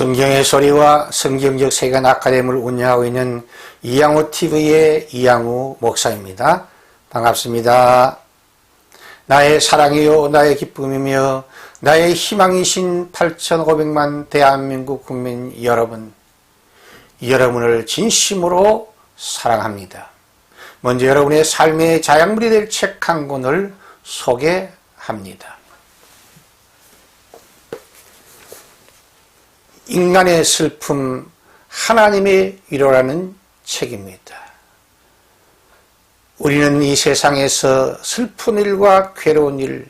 성경의 소리와 성경적 세관 아카데미를 운영하고 있는 이양호 TV의 이양호 목사입니다. 반갑습니다. 나의 사랑이요, 나의 기쁨이며, 나의 희망이신 8,500만 대한민국 국민 여러분, 여러분을 진심으로 사랑합니다. 먼저 여러분의 삶의 자양물이 될 책 한 권을 소개합니다. 인간의 슬픔, 하나님의 위로라는 책입니다. 우리는 이 세상에서 슬픈 일과 괴로운 일,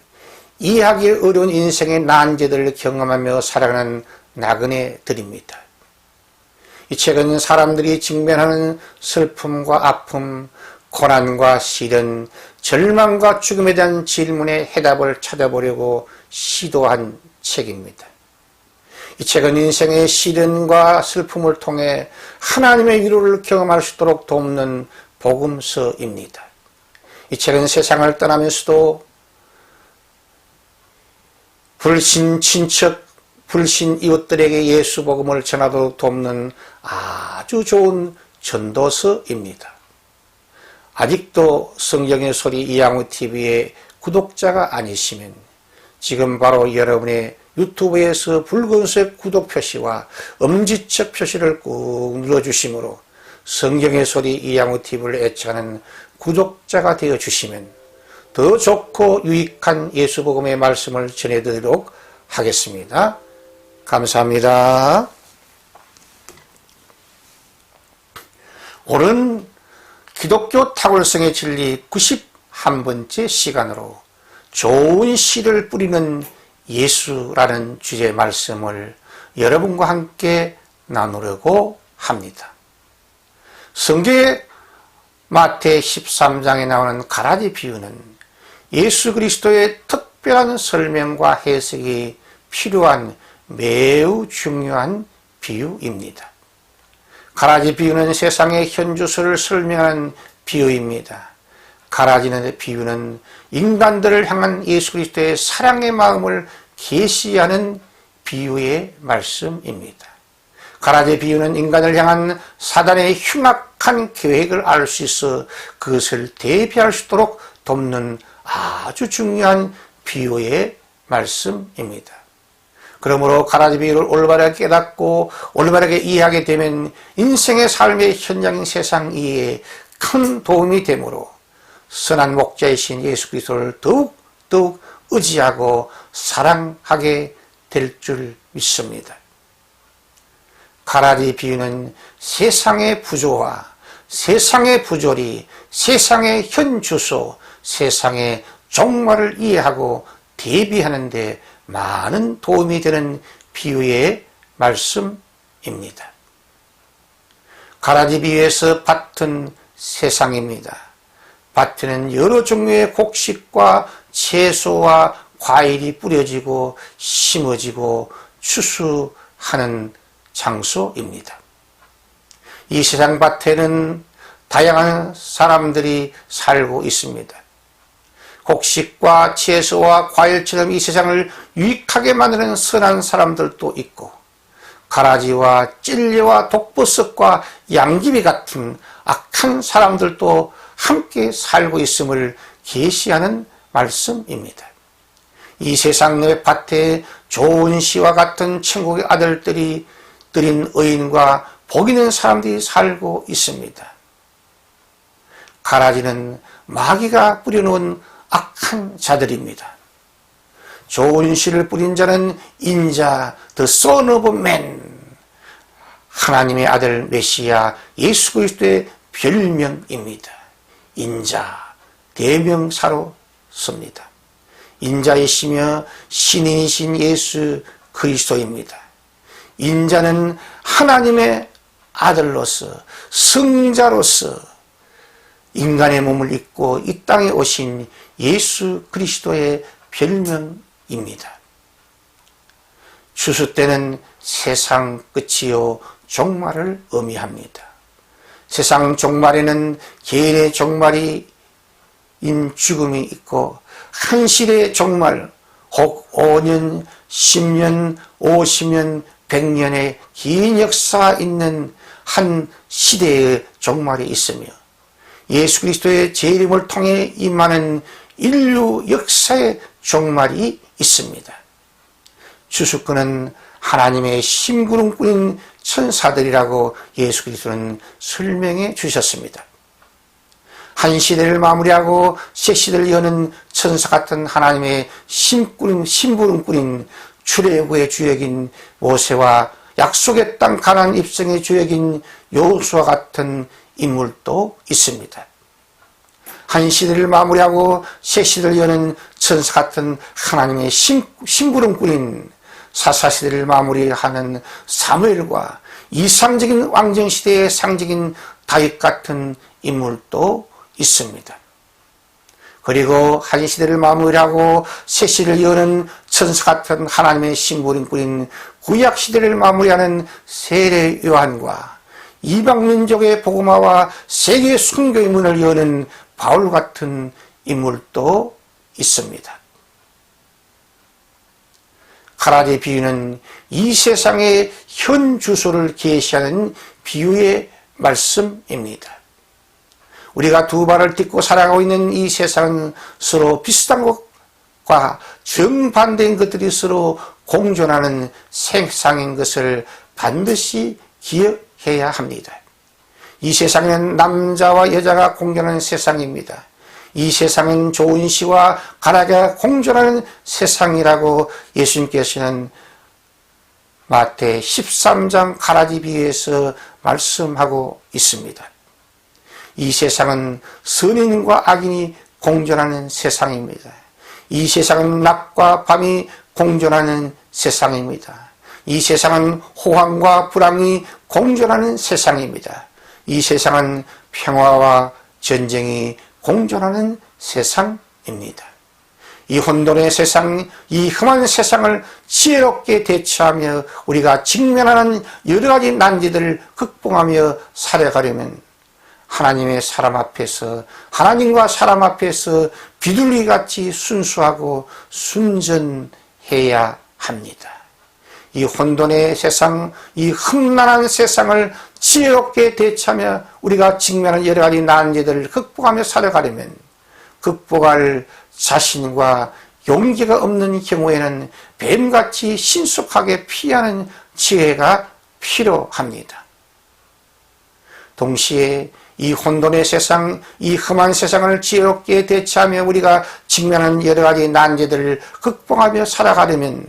이해하기 어려운 인생의 난제들을 경험하며 살아가는 나그네들입니다. 이 책은 사람들이 직면하는 슬픔과 아픔, 고난과 시련, 절망과 죽음에 대한 질문에 해답을 찾아보려고 시도한 책입니다. 이 책은 인생의 시련과 슬픔을 통해 하나님의 위로를 경험할 수 있도록 돕는 복음서입니다. 이 책은 세상을 떠나면서도 불신 친척, 불신 이웃들에게 예수 복음을 전하도록 돕는 아주 좋은 전도서입니다. 아직도 성경의 소리 이양우 TV의 구독자가 아니시면 지금 바로 여러분의 유튜브에서 붉은색 구독 표시와 엄지척 표시를 꾹 눌러주시므로 성경의 소리 이양우 TV를 애청하는 구독자가 되어 주시면 더 좋고 유익한 예수복음의 말씀을 전해드리도록 하겠습니다. 감사합니다. 오늘 기독교 탁월성의 진리 91번째 시간으로 좋은 씨를 뿌리는 예수라는 주제의 말씀을 여러분과 함께 나누려고 합니다. 성경의 마태 13장에 나오는 가라지 비유는 예수 그리스도의 특별한 설명과 해석이 필요한 매우 중요한 비유입니다. 가라지 비유는 세상의 현주소를 설명하는 비유입니다. 가라지는 비유는 인간들을 향한 예수 그리스도의 사랑의 마음을 계시하는 비유의 말씀입니다. 가라지 비유는 인간을 향한 사단의 흉악한 계획을 알 수 있어 그것을 대비할 수 있도록 돕는 아주 중요한 비유의 말씀입니다. 그러므로 가라지 비유를 올바르게 깨닫고 올바르게 이해하게 되면 인생의 삶의 현장인 세상 이해에 큰 도움이 되므로 선한 목자이신 예수 그리스도를 더욱 더욱 의지하고 사랑하게 될 줄 믿습니다. 가라지 비유는 세상의 부조와 세상의 부조리, 세상의 현주소, 세상의 종말을 이해하고 대비하는 데 많은 도움이 되는 비유의 말씀입니다. 가라지 비유에서 밭은 세상입니다. 밭에는 여러 종류의 곡식과 채소와 과일이 뿌려지고 심어지고 추수하는 장소입니다. 이 세상 밭에는 다양한 사람들이 살고 있습니다. 곡식과 채소와 과일처럼 이 세상을 유익하게 만드는 선한 사람들도 있고 가라지와 찔레와 독버섯과 양귀비 같은 악한 사람들도 함께 살고 있음을 계시하는 말씀입니다. 이 세상 내 밭에 좋은 시와 같은 천국의 아들들이 들인 의인과 복 있는 사람들이 살고 있습니다. 가라지는 마귀가 뿌려놓은 악한 자들입니다. 좋은 씨를 뿌린 자는 인자, the son of man, 하나님의 아들 메시아 예수 그리스도의 별명입니다. 인자, 대명사로 씁니다. 인자이시며 신인이신 예수 그리스도입니다. 인자는 하나님의 아들로서 성자로서 인간의 몸을 입고 이 땅에 오신 예수 그리스도의 별명입니다. 추수 때는 세상 끝이요 종말을 의미합니다. 세상 종말에는 개인의 종말이 인 죽음이 있고 한실의 종말 혹 5년, 10년, 50년, 100년의 긴 역사가 있는 한 시대의 종말이 있으며 예수 그리스도의 재림을 통해 임하는 인류 역사의 종말이 있습니다. 주수꾼은 하나님의 심구름꾼인 천사들이라고 예수 그리스도는 설명해 주셨습니다. 한 시대를 마무리하고 새 시대를 여는 천사 같은 하나님의 심구름, 심부름꾼인 출애굽의 주역인 모세와 약속의 땅 가나안 입성의 주역인 요수와 같은 인물도 있습니다. 한 시대를 마무리하고 새 시대를 여는 천사 같은 하나님의 심, 심부름꾼인 사사시대를 마무리하는 사무엘과 이상적인 왕정시대의 상징인 다윗 같은 인물도 있습니다. 그리고 한 시대를 마무리하고 새 시대를 여는 천사 같은 하나님의 심부름꾼인 구약 시대를 마무리하는 세례 요한과 이방 민족의 복음화와 세계 순교의 문을 여는 바울 같은 인물도 있습니다. 가라지 비유는 이 세상의 현 주소를 계시하는 비유의 말씀입니다. 우리가 두 발을 딛고 살아가고 있는 이 세상은 서로 비슷한 것과 정반대인 것들이 서로 공존하는 세상인 것을 반드시 기억해야 합니다. 이 세상은 남자와 여자가 공존하는 세상입니다. 이 세상은 좋은 시와 가라가 공존하는 세상이라고 예수님께서는 마태 13장 가라지 비유에서 말씀하고 있습니다. 이 세상은 선인과 악인이 공존하는 세상입니다. 이 세상은 낮과 밤이 공존하는 세상입니다. 이 세상은 호황과 불황이 공존하는 세상입니다. 이 세상은 평화와 전쟁이 공존하는 세상입니다. 이 혼돈의 세상, 이 험한 세상을 지혜롭게 대처하며 우리가 직면하는 여러 가지 난제들을 극복하며 살아가려면 하나님의 사람 앞에서 하나님과 사람 앞에서 비둘기 같이 순수하고 순전해야 합니다. 이 혼돈의 세상, 이 흠난한 세상을 지혜롭게 대처하며 우리가 직면한 여러 가지 난제들을 극복하며 살아가려면 극복할 자신과 용기가 없는 경우에는 뱀같이 신속하게 피하는 지혜가 필요합니다. 동시에 이 혼돈의 세상, 이 험한 세상을 지혜롭게 대처하며 우리가 직면한 여러 가지 난제들을 극복하며 살아가려면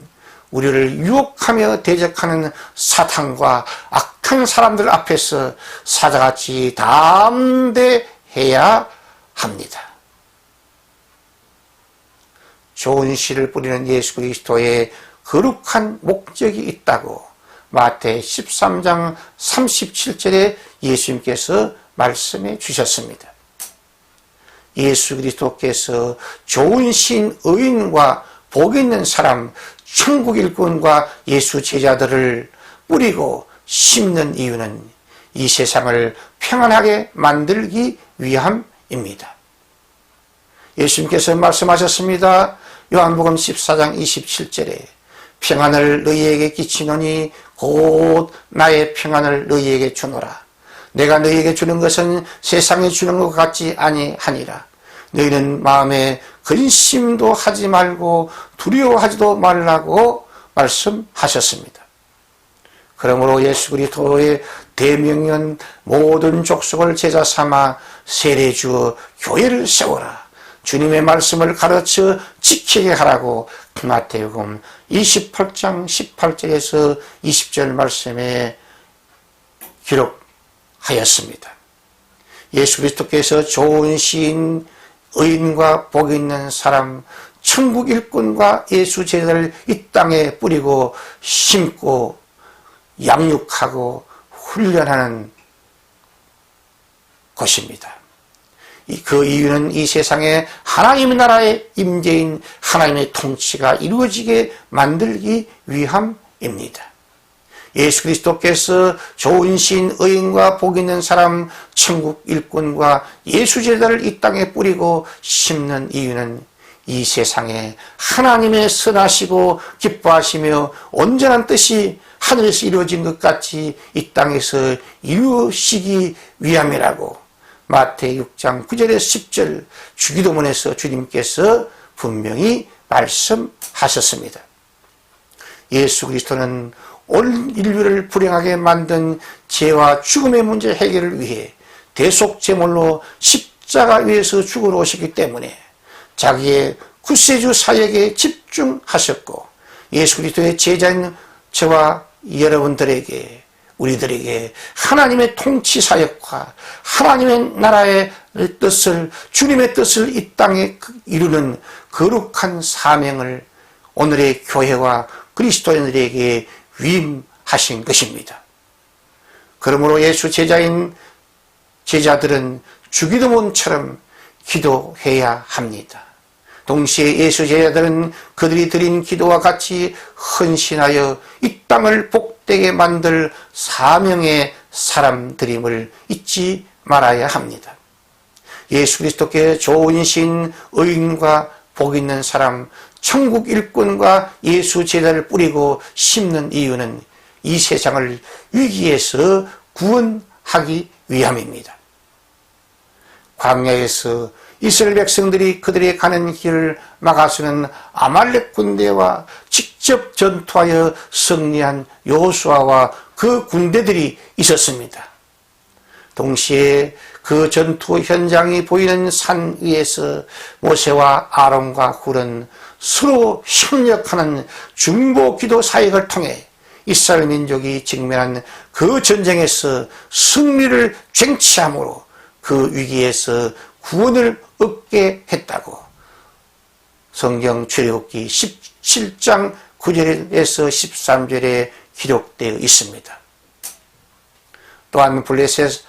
우리를 유혹하며 대적하는 사탄과 악한 사람들 앞에서 사자같이 담대해야 합니다. 좋은 씨를 뿌리는 예수 그리스도의 거룩한 목적이 있다고 마태 13장 37절에 예수님께서 말씀해 주셨습니다. 예수 그리스도께서 좋은 신 의인과 복 있는 사람 천국 일꾼과 예수 제자들을 뿌리고 심는 이유는 이 세상을 평안하게 만들기 위함입니다. 예수님께서 말씀하셨습니다. 요한복음 14장 27절에 평안을 너희에게 끼치노니 곧 나의 평안을 너희에게 주노라. 내가 너희에게 주는 것은 세상에 주는 것 같지 아니하니라. 너희는 마음에 근심도 하지 말고 두려워하지도 말라고 말씀하셨습니다. 그러므로 예수 그리스도의 대명령 모든 족속을 제자 삼아 세례 주어 교회를 세워라. 주님의 말씀을 가르쳐 지키게 하라고 마태복음 28장 18절에서 20절 말씀에 기록 하였습니다. 예수 그리스도께서 좋은 시인 의인과 복 있는 사람, 천국 일꾼과 예수 제자를 이 땅에 뿌리고 심고 양육하고 훈련하는 것입니다. 그 이유는 이 세상에 하나님의 나라의 임재인 하나님의 통치가 이루어지게 만들기 위함입니다. 예수 그리스도께서 좋은 신, 의인과 복 있는 사람, 천국 일꾼과 예수 제자를 이 땅에 뿌리고 심는 이유는 이 세상에 하나님의 선하시고 기뻐하시며 온전한 뜻이 하늘에서 이루어진 것 같이 이 땅에서 이루어지기 위함이라고 마태 6장 9절에서 10절 주기도문에서 주님께서 분명히 말씀하셨습니다. 예수 그리스도는 온 인류를 불행하게 만든 죄와 죽음의 문제 해결을 위해 대속제물로 십자가 위에서 죽으러 오셨기 때문에 자기의 구세주 사역에 집중하셨고 예수 그리스도의 제자인 저와 여러분들에게 우리들에게 하나님의 통치 사역과 하나님의 나라의 뜻을 주님의 뜻을 이 땅에 이루는 거룩한 사명을 오늘의 교회와 그리스도인들에게 위임하신 것입니다. 그러므로 예수 제자인 제자들은 주기도문처럼 기도해야 합니다. 동시에 예수 제자들은 그들이 드린 기도와 같이 헌신하여 이 땅을 복되게 만들 사명의 사람들임을 잊지 말아야 합니다. 예수 그리스도께 좋은 신, 의인과 복 있는 사람, 천국 일꾼과 예수 제자를 뿌리고 심는 이유는 이 세상을 위기에서 구원하기 위함입니다. 광야에서 이스라엘 백성들이 그들의 가는 길을 막아서는 아말렉 군대와 직접 전투하여 승리한 요수아와 그 군대들이 있었습니다. 동시에 그 전투 현장이 보이는 산 위에서 모세와 아론과 훌은 서로 협력하는 중보 기도 사역을 통해 이스라엘 민족이 직면한 그 전쟁에서 승리를 쟁취함으로 그 위기에서 구원을 얻게 했다고 성경 출애굽기 17장 9절에서 13절에 기록되어 있습니다. 또한 블레셋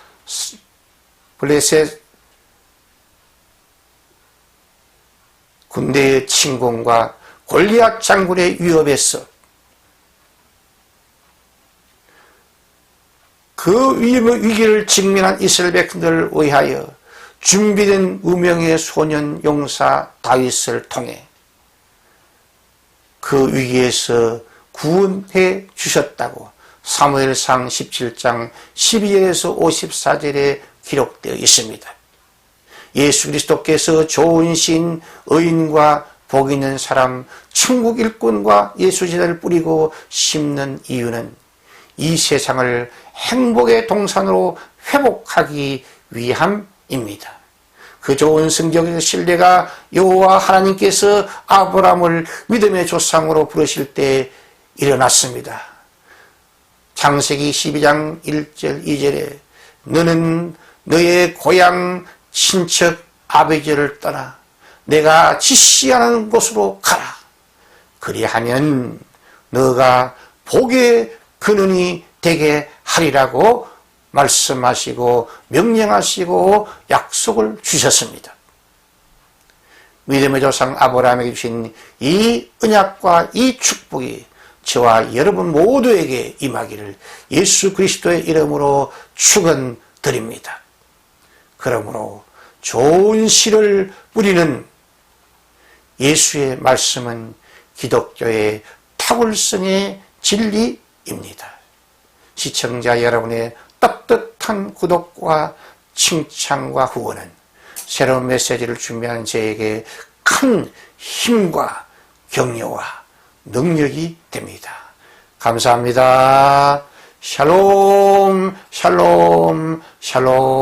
블레셋 군대의 침공과 골리앗 장군의 위협에서 그 위기를 직면한 이스라엘 백성들을 위하여 준비된 우명의 소년 용사 다윗을 통해 그 위기에서 구원해 주셨다고 사무엘상 17장 12절에서 54절에 기록되어 있습니다. 예수 그리스도께서 좋은 신, 의인과 복 있는 사람, 천국 일꾼과 예수 제자를 뿌리고 심는 이유는 이 세상을 행복의 동산으로 회복하기 위함입니다. 그 좋은 성경의 신뢰가 여호와 하나님께서 아브라함을 믿음의 조상으로 부르실 때 일어났습니다. 창세기 12장 1절 2절에 너는 너의 고향 친척 아버지를 떠나 내가 지시하는 곳으로 가라. 그리하면 너가 복의 근원이 되게 하리라고 말씀하시고 명령하시고 약속을 주셨습니다. 믿음의 조상 아브라함에게 주신 이 언약과 이 축복이 저와 여러분 모두에게 임하기를 예수 그리스도의 이름으로 축원드립니다. 그러므로 좋은 씨를 뿌리는 예수의 말씀은 기독교의 탁월성의 진리입니다. 시청자 여러분의 따뜻한 구독과 칭찬과 후원은 새로운 메시지를 준비하는 저에게 큰 힘과 격려와 능력이 됩니다. 감사합니다. 샬롬, 샬롬, 샬롬.